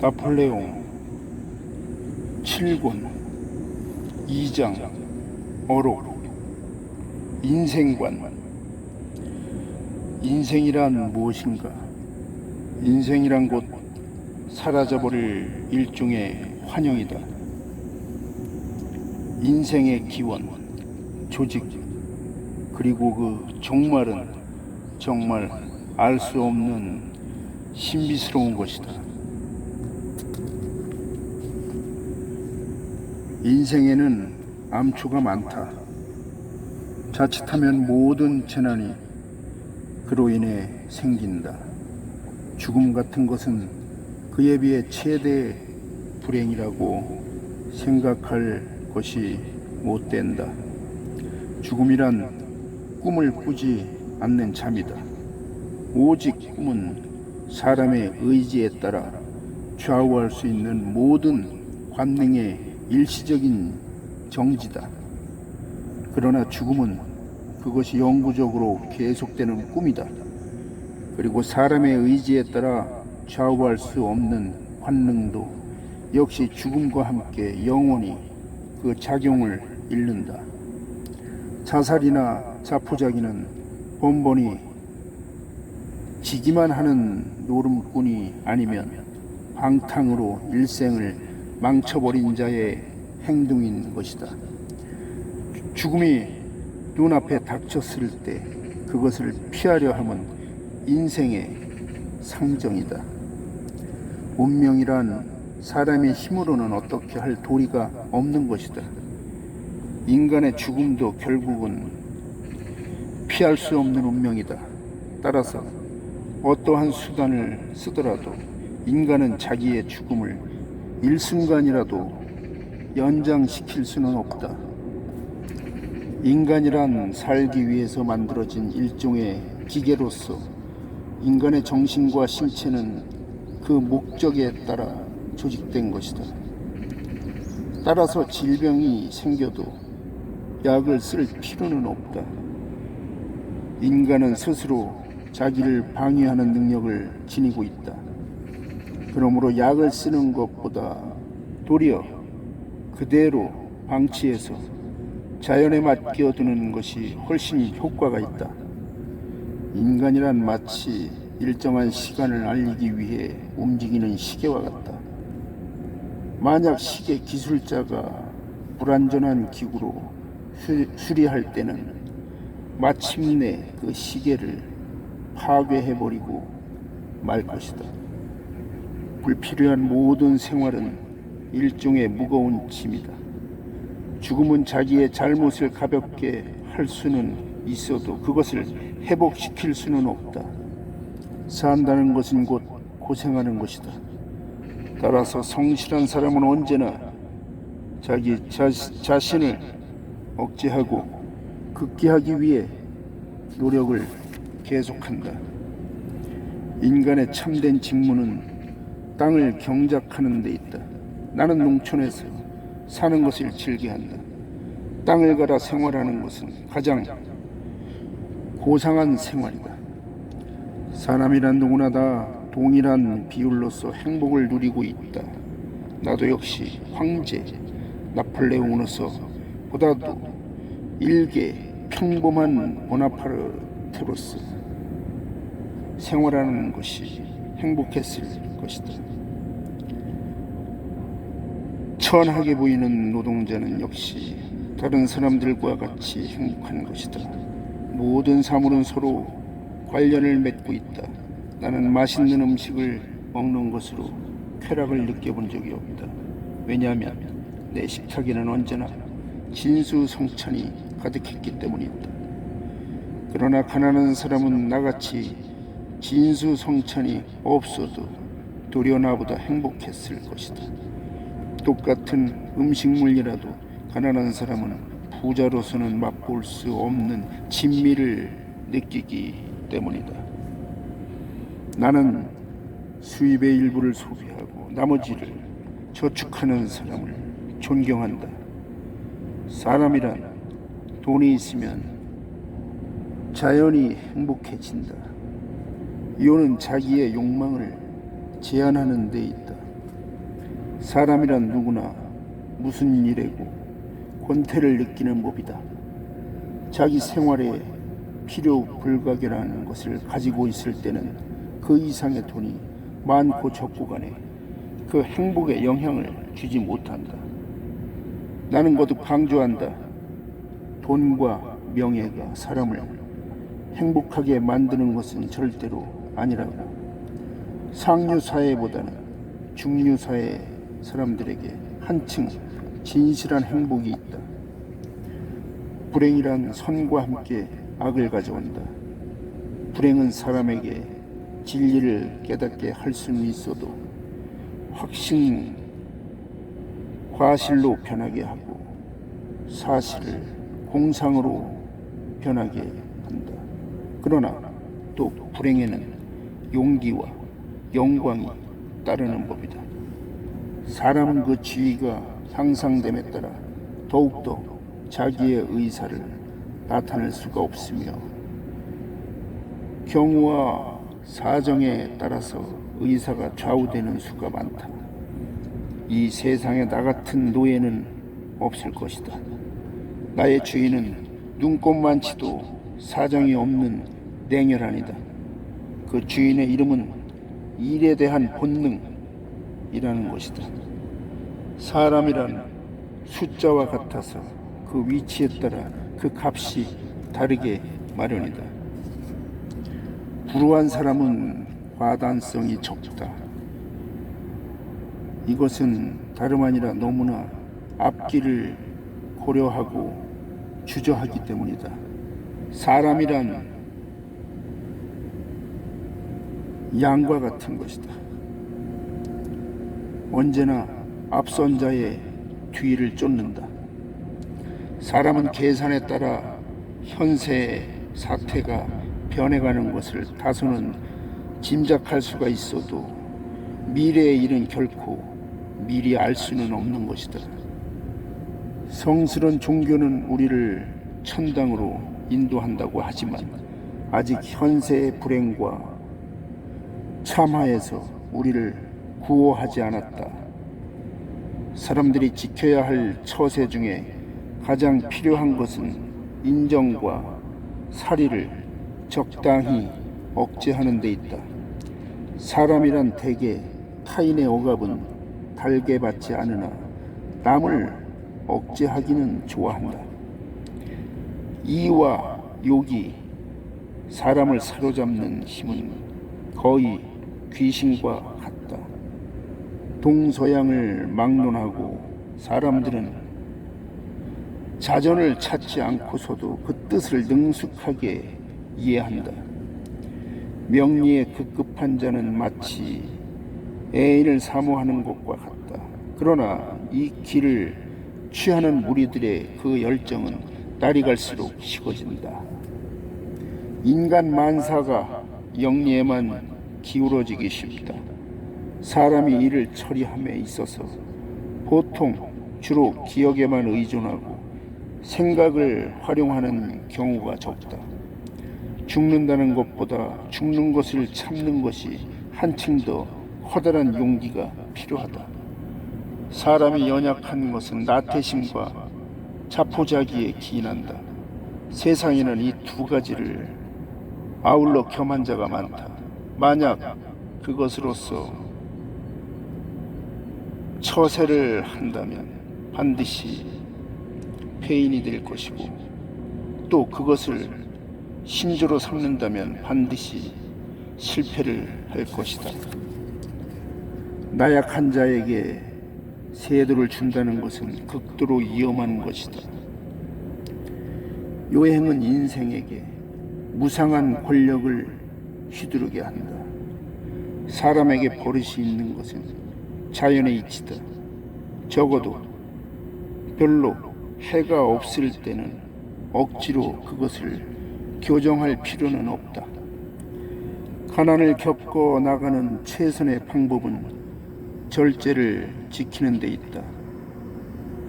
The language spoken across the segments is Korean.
나폴레옹 7권 2장 어록 인생관. 인생이란 무엇인가? 인생이란 곧 사라져버릴 일종의 환영이다. 인생의 기원 조직 그리고 그 종말은 정말 알 수 없는 신비스러운 것이다. 인생에는 암초가 많다. 자칫하면 모든 재난이 그로 인해 생긴다. 죽음 같은 것은 그에 비해 최대의 불행이라고 생각할 것이 못 된다. 죽음이란 꿈을 꾸지 않는 잠이다. 오직 꿈은 사람의 의지에 따라 좌우할 수 있는 모든 관능의 일시적인 정지다. 그러나 죽음은 그것이 영구적으로 계속되는 꿈이다. 그리고 사람의 의지에 따라 좌우할 수 없는 관능도 역시 죽음과 함께 영원히 그 작용을 잃는다. 자살이나 자포자기는 번번이 지기만 하는 노름꾼이 아니면 방탕으로 일생을 망쳐버린 자의 행동인 것이다. 죽음이 눈앞에 닥쳤을 때 그것을 피하려 함은 인생의 상정이다. 운명이란 사람의 힘으로는 어떻게 할 도리가 없는 것이다. 인간의 죽음도 결국은 피할 수 없는 운명이다. 따라서 어떠한 수단을 쓰더라도 인간은 자기의 죽음을 일순간이라도 연장시킬 수는 없다. 인간이란 살기 위해서 만들어진 일종의 기계로서 인간의 정신과 신체는 그 목적에 따라 조직된 것이다. 따라서 질병이 생겨도 약을 쓸 필요는 없다. 인간은 스스로 자기를 방해하는 능력을 지니고 있다. 그러므로 약을 쓰는 것보다 도리어 그대로 방치해서 자연에 맡겨두는 것이 훨씬 효과가 있다. 인간이란 마치 일정한 시간을 알리기 위해 움직이는 시계와 같다. 만약 시계 기술자가 불완전한 기구로 수- 수리할 때는 마침내 그 시계를 파괴해버리고 말 것이다. 불필요한 모든 생활은 일종의 무거운 짐이다. 죽음은 자기의 잘못을 가볍게 할 수는 있어도 그것을 회복시킬 수는 없다. 산다는 것은 곧 고생하는 것이다. 따라서 성실한 사람은 언제나 자기 자, 자신을 억제하고 극기하기 위해 노력을 계속한다. 인간의 참된 직무는 땅을 경작하는 데 있다. 나는 농촌에서 사는 것을 즐겨한다. 땅을 갈아 생활하는 것은 가장 고상한 생활이다. 사람이란 누구나 다 동일한 비율로서 행복을 누리고 있다. 나도 역시 황제 나폴레옹으로서 보다도 일개 평범한 보나파르트로서 생활하는 것이 행복했을 것이다. 천하게 보이는 노동자는 역시 다른 사람들과 같이 행복한 것이다. 모든 사물은 서로 관련을 맺고 있다. 나는 맛있는 음식을 먹는 것으로 쾌락을 느껴본 적이 없다. 왜냐하면 내 식탁에는 언제나 진수성찬이 가득했기 때문이다. 그러나 가난한 사람은 나같이 진수성찬이 없어도 도리어 나보다 행복했을 것이다. 똑같은 음식물이라도 가난한 사람은 부자로서는 맛볼 수 없는 진미를 느끼기 때문이다. 나는 수입의 일부를 소비하고 나머지를 저축하는 사람을 존경한다. 사람이란 돈이 있으면 자연히 행복해진다. 이유는 자기의 욕망을 제한하는 데 있다. 사람이란 누구나 무슨 일에고 권태를 느끼는 법이다. 자기 생활에 필요 불가결한 것을 가지고 있을 때는 그 이상의 돈이 많고 적고 간에 그 행복에 영향을 주지 못한다. 나는 거듭 강조한다. 돈과 명예가 사람을 행복하게 만드는 것은 절대로 아니라고. 상류 사회보다는 중류 사회 사람들에게 한층 진실한 행복이 있다. 불행이란 선과 함께 악을 가져온다. 불행은 사람에게 진리를 깨닫게 할 수는 있어도 확신, 과실로 변하게 하고 사실을 공상으로 변하게 한다. 그러나 또 불행에는 용기와 영광이 따르는 법이다. 사람은 그 지위가 향상됨에 따라 더욱더 자기의 의사를 나타낼 수가 없으며 경우와 사정에 따라서 의사가 좌우되는 수가 많다. 이 세상에 나 같은 노예는 없을 것이다. 나의 주인은 눈꼽만치도 사정이 없는 냉혈한이다. 그 주인의 이름은 일에 대한 본능이라는 것이다. 사람이란 숫자와 같아서 그 위치에 따라 그 값이 다르게 마련이다. 불우한 사람은 과단성이 적다. 이것은 다름 아니라 너무나 앞길을 고려하고 주저하기 때문이다. 사람이란 양과 같은 것이다. 언제나 앞선 자의 뒤를 쫓는다. 사람은 계산에 따라 현세의 사태가 변해가는 것을 다소는 짐작할 수가 있어도 미래의 일은 결코 미리 알 수는 없는 것이다. 성스런 종교는 우리를 천당으로 인도한다고 하지만 아직 현세의 불행과 참하에서 우리를 구호하지 않았다. 사람들이 지켜야 할 처세 중에 가장 필요한 것은 인정과 사리를 적당히 억제하는 데 있다. 사람이란 대개 타인의 억압은 달게 받지 않으나 남을 억제하기는 좋아한다. 이와 욕이 사람을 사로잡는 힘은 거의 귀신과 같다. 동서양을 막론하고 사람들은 자전을 찾지 않고서도 그 뜻을 능숙하게 이해한다. 명리에 급급한 자는 마치 애인을 사모하는 것과 같다. 그러나 이 길을 취하는 무리들의 그 열정은 날이 갈수록 식어진다. 인간 만사가 영리에만 기울어지기 쉽다. 사람이 일을 처리함에 있어서 보통 주로 기억에만 의존하고 생각을 활용하는 경우가 적다. 죽는다는 것보다 죽는 것을 참는 것이 한층 더 커다란 용기가 필요하다. 사람이 연약한 것은 나태심과 자포자기에 기인한다. 세상에는 이 두 가지를 아울러 겸한 자가 많다. 만약 그것으로서 처세를 한다면 반드시 폐인이 될 것이고 또 그것을 신조로 삼는다면 반드시 실패를 할 것이다. 나약한 자에게 세도를 준다는 것은 극도로 위험한 것이다. 요행은 인생에게 무상한 권력을 휘두르게 한다. 사람에게 버릇이 있는 것은 자연의 이치다. 적어도 별로 해가 없을 때는 억지로 그것을 교정할 필요는 없다. 가난을 겪어 나가는 최선의 방법은 절제를 지키는 데 있다.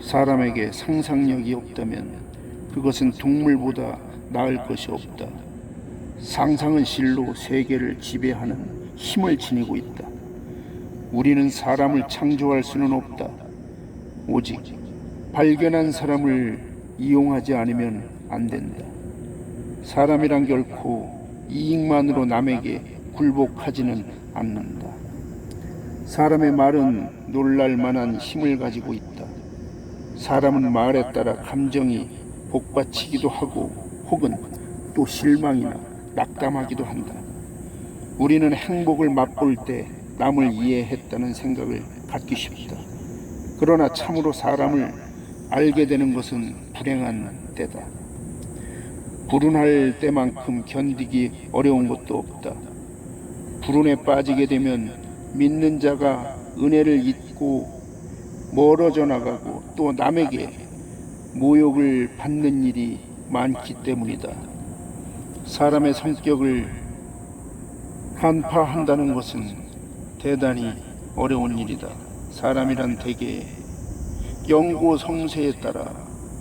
사람에게 상상력이 없다면 그것은 동물보다 나을 것이 없다. 상상은 실로 세계를 지배하는 힘을 지니고 있다. 우리는 사람을 창조할 수는 없다. 오직 발견한 사람을 이용하지 않으면 안 된다. 사람이란 결코 이익만으로 남에게 굴복하지는 않는다. 사람의 말은 놀랄 만한 힘을 가지고 있다. 사람은 말에 따라 감정이 복받치기도 하고 혹은 또 실망이나 낙담하기도 한다. 우리는 행복을 맛볼 때 남을 이해했다는 생각을 갖기 쉽다. 그러나 참으로 사람을 알게 되는 것은 불행한 때다. 불운할 때만큼 견디기 어려운 것도 없다. 불운에 빠지게 되면 믿는 자가 은혜를 잊고 멀어져 나가고 또 남에게 모욕을 받는 일이 많기 때문이다. 사람의 성격을 간파한다는 것은 대단히 어려운 일이다. 사람이란 대개 영고 성세에 따라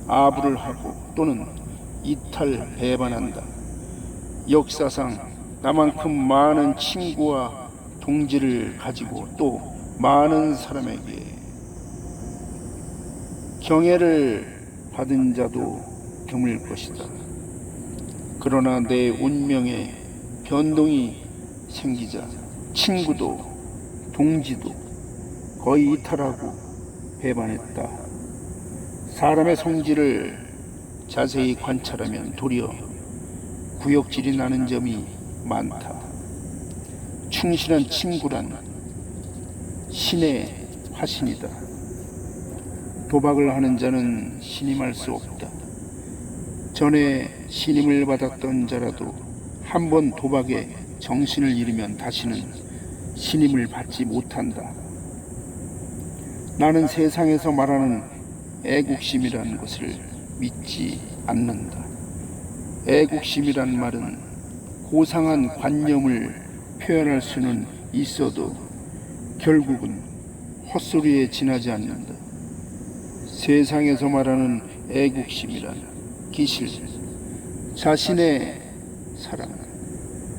아부를 하고 또는 이탈 배반한다. 역사상 나만큼 많은 친구와 동지를 가지고 또 많은 사람에게 경애를 받은 자도 드물 것이다. 그러나 내 운명에 변동이 생기자 친구도 동지도 거의 이탈하고 배반했다. 사람의 성질을 자세히 관찰하면 도리어 구역질이 나는 점이 많다. 충실한 친구란 신의 화신이다. 도박을 하는 자는 신임할 수 없다. 전에 신임을 받았던 자라도 한 번 도박에 정신을 잃으면 다시는 신임을 받지 못한다. 나는 세상에서 말하는 애국심이라는 것을 믿지 않는다. 애국심이란 말은 고상한 관념을 표현할 수는 있어도 결국은 헛소리에 지나지 않는다. 세상에서 말하는 애국심이란 기실, 자신의 사랑,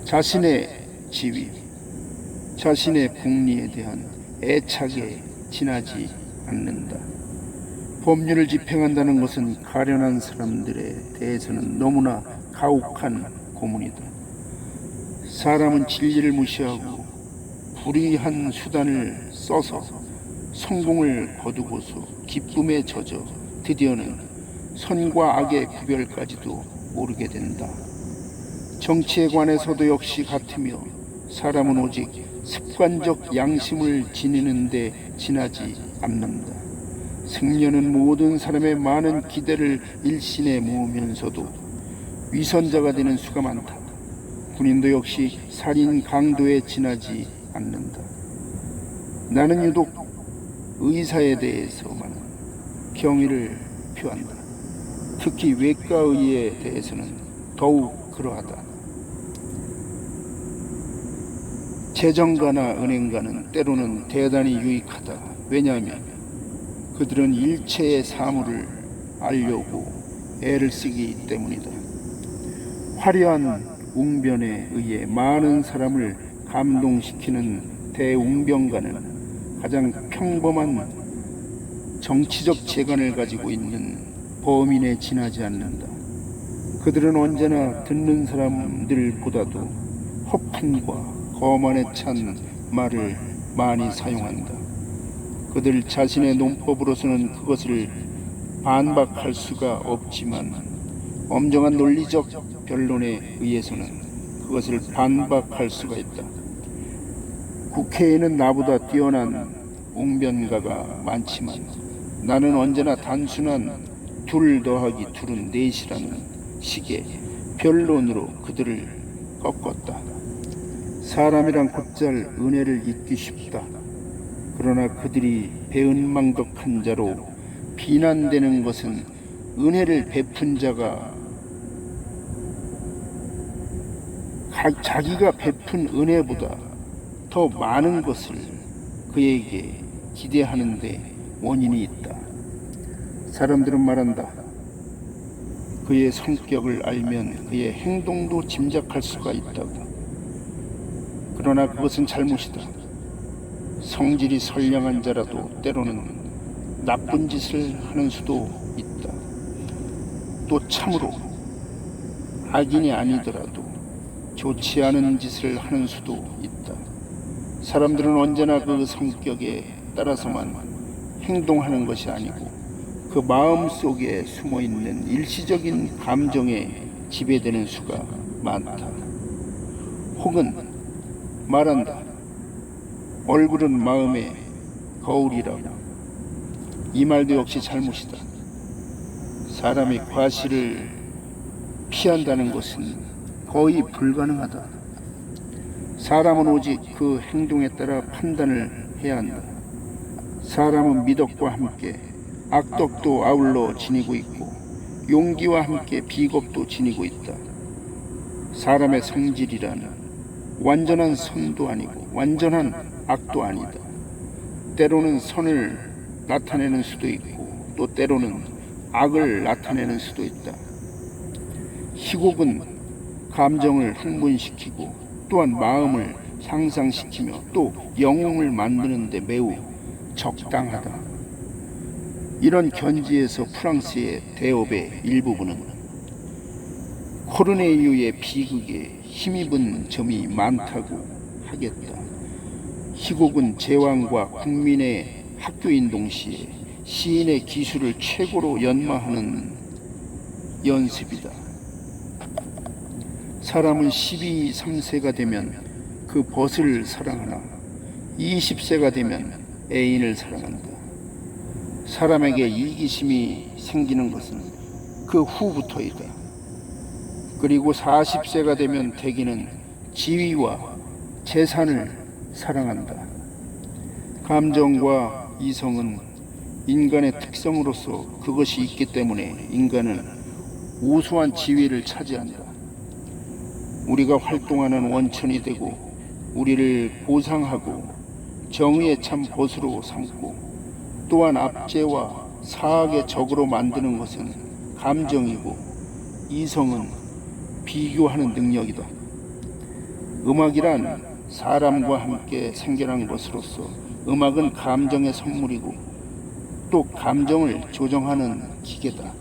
자신의 지위, 자신의 복리에 대한 애착에 지나지 않는다. 법률을 집행한다는 것은 가련한 사람들에 대해서는 너무나 가혹한 고문이다. 사람은 진리를 무시하고 불의한 수단을 써서 성공을 거두고서 기쁨에 젖어 드디어는 선과 악의 구별까지도 모르게 된다. 정치에 관해서도 역시 같으며 사람은 오직 습관적 양심을 지니는 데 지나지 않는다. 승려는 모든 사람의 많은 기대를 일신에 모으면서도 위선자가 되는 수가 많다. 군인도 역시 살인 강도에 지나지 않는다. 나는 유독 의사에 대해서만 경의를 표한다. 특히 외과 의에 대해서는 더욱 그러하다. 재정가나 은행가는 때로는 대단히 유익하다. 왜냐하면 그들은 일체의 사물을 알려고 애를 쓰기 때문이다. 화려한 웅변에 의해 많은 사람을 감동시키는 대웅변가는 가장 평범한 정치적 재간을 가지고 있는 범인에 지나지 않는다. 그들은 언제나 듣는 사람들보다도 허풍과 거만에 찬 말을 많이 사용한다. 그들 자신의 논법으로서는 그것을 반박할 수가 없지만 엄정한 논리적 변론에 의해서는 그것을 반박할 수가 있다. 국회에는 나보다 뛰어난 웅변가가 많지만 나는 언제나 단순한 둘 더하기 둘은 넷이라는 식의 변론으로 그들을 꺾었다. 사람이란 곧잘 은혜를 잊기 쉽다. 그러나 그들이 배은망덕한 자로 비난되는 것은 은혜를 베푼 자가 가- 자기가 베푼 은혜보다 더 많은 것을 그에게 기대하는데 원인이 있다. 사람들은 말한다. 그의 성격을 알면 그의 행동도 짐작할 수가 있다고. 그러나 그것은 잘못이다. 성질이 선량한 자라도 때로는 나쁜 짓을 하는 수도 있다. 또 참으로 악인이 아니더라도 좋지 않은 짓을 하는 수도 있다. 사람들은 언제나 그 성격에 따라서만 행동하는 것이 아니고 그 마음 속에 숨어 있는 일시적인 감정에 지배되는 수가 많다. 혹은 말한다. 얼굴은 마음의 거울이라고. 이 말도 역시 잘못이다. 사람이 과실을 피한다는 것은 거의 불가능하다. 사람은 오직 그 행동에 따라 판단을 해야 한다. 사람은 미덕과 함께 악덕도 아울러 지니고 있고 용기와 함께 비겁도 지니고 있다. 사람의 성질이란 완전한 선도 아니고 완전한 악도 아니다. 때로는 선을 나타내는 수도 있고 또 때로는 악을 나타내는 수도 있다. 희곡은 감정을 흥분시키고 또한 마음을 향상시키며 또 영웅을 만드는데 매우 적당하다. 이런 견지에서 프랑스의 대업의 일부분은 코르네이유의 비극에 힘입은 점이 많다고 하겠다. 희곡은 제왕과 국민의 학교인 동시에 시인의 기술을 최고로 연마하는 연습이다. 사람은 12, 3세가 되면 그 벗을 사랑하나 20세가 되면 애인을 사랑한다. 사람에게 이기심이 생기는 것은 그 후부터이다. 그리고 40세가 되면 대기는 지위와 재산을 사랑한다. 감정과 이성은 인간의 특성으로서 그것이 있기 때문에 인간은 우수한 지위를 차지한다. 우리가 활동하는 원천이 되고 우리를 보상하고 정의의 참 보수로 삼고 또한 압제와 사악의 적으로 만드는 것은 감정이고 이성은 비교하는 능력이다. 음악이란 사람과 함께 생겨난 것으로서 음악은 감정의 선물이고 또 감정을 조정하는 기계다.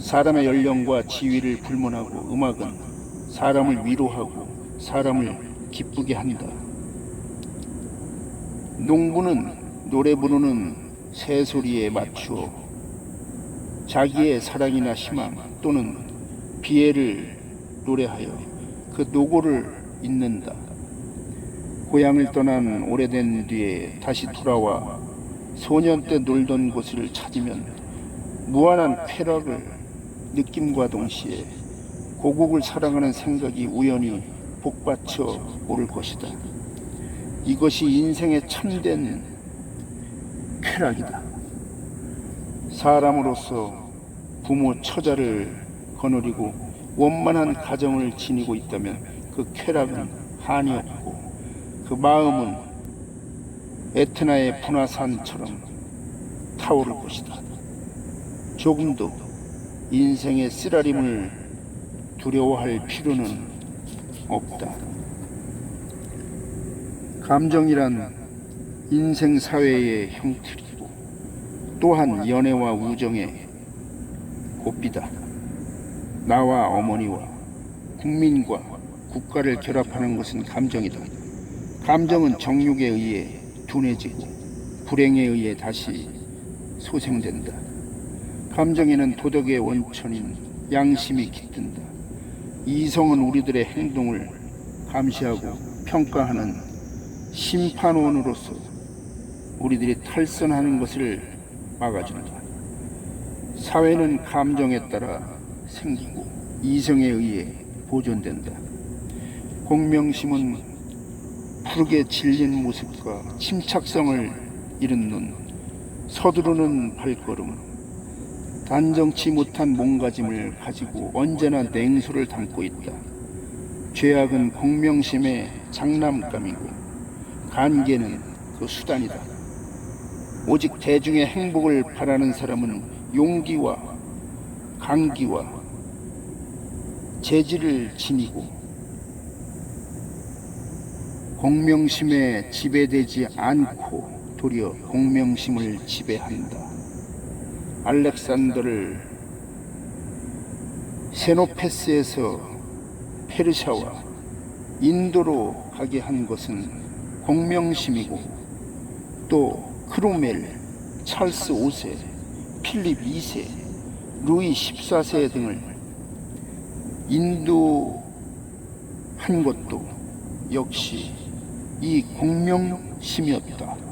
사람의 연령과 지위를 불문하고 음악은 사람을 위로하고 사람을 기쁘게 한다. 농부는 노래 부르는 새 소리에 맞추어 자기의 사랑이나 희망 또는 비애를 노래하여 그 노고를 잇는다. 고향을 떠난 오래된 뒤에 다시 돌아와 소년 때 놀던 곳을 찾으면 무한한 쾌락을 느낌과 동시에 고국을 사랑하는 생각이 우연히 복받쳐 오를 것이다. 이것이 인생의 참된 쾌락이다. 사람으로서 부모 처자를 거느리고 원만한 가정을 지니고 있다면 그 쾌락은 한이 없고 그 마음은 에트나의 분화산처럼 타오를 것이다. 조금도 인생의 쓰라림을 두려워할 필요는 없다. 감정이란 인생 사회의 형틀이고 또한 연애와 우정의 고비다. 나와 어머니와 국민과 국가를 결합하는 것은 감정이다. 감정은 정욕에 의해 둔해지고 불행에 의해 다시 소생된다. 감정에는 도덕의 원천인 양심이 깃든다. 이성은 우리들의 행동을 감시하고 평가하는 심판원으로서 우리들이 탈선하는 것을 막아준다. 사회는 감정에 따라 생기고 이성에 의해 보존된다. 공명심은 푸르게 질린 모습과 침착성을 잃은 눈, 서두르는 발걸음, 단정치 못한 몸가짐을 가지고 언제나 냉소를 담고 있다. 죄악은 공명심의 장난감이고 간계는 그 수단이다. 오직 대중의 행복을 바라는 사람은 용기와 강기와 재질을 지니고 공명심에 지배되지 않고 도리어 공명심을 지배한다. 알렉산더를 세노페스에서 페르시아와 인도로 가게 한 것은 공명심이고 또 크로멜, 찰스 5세, 필립 2세, 루이 14세 등을 인도한 것도 역시 이 공명심이었다.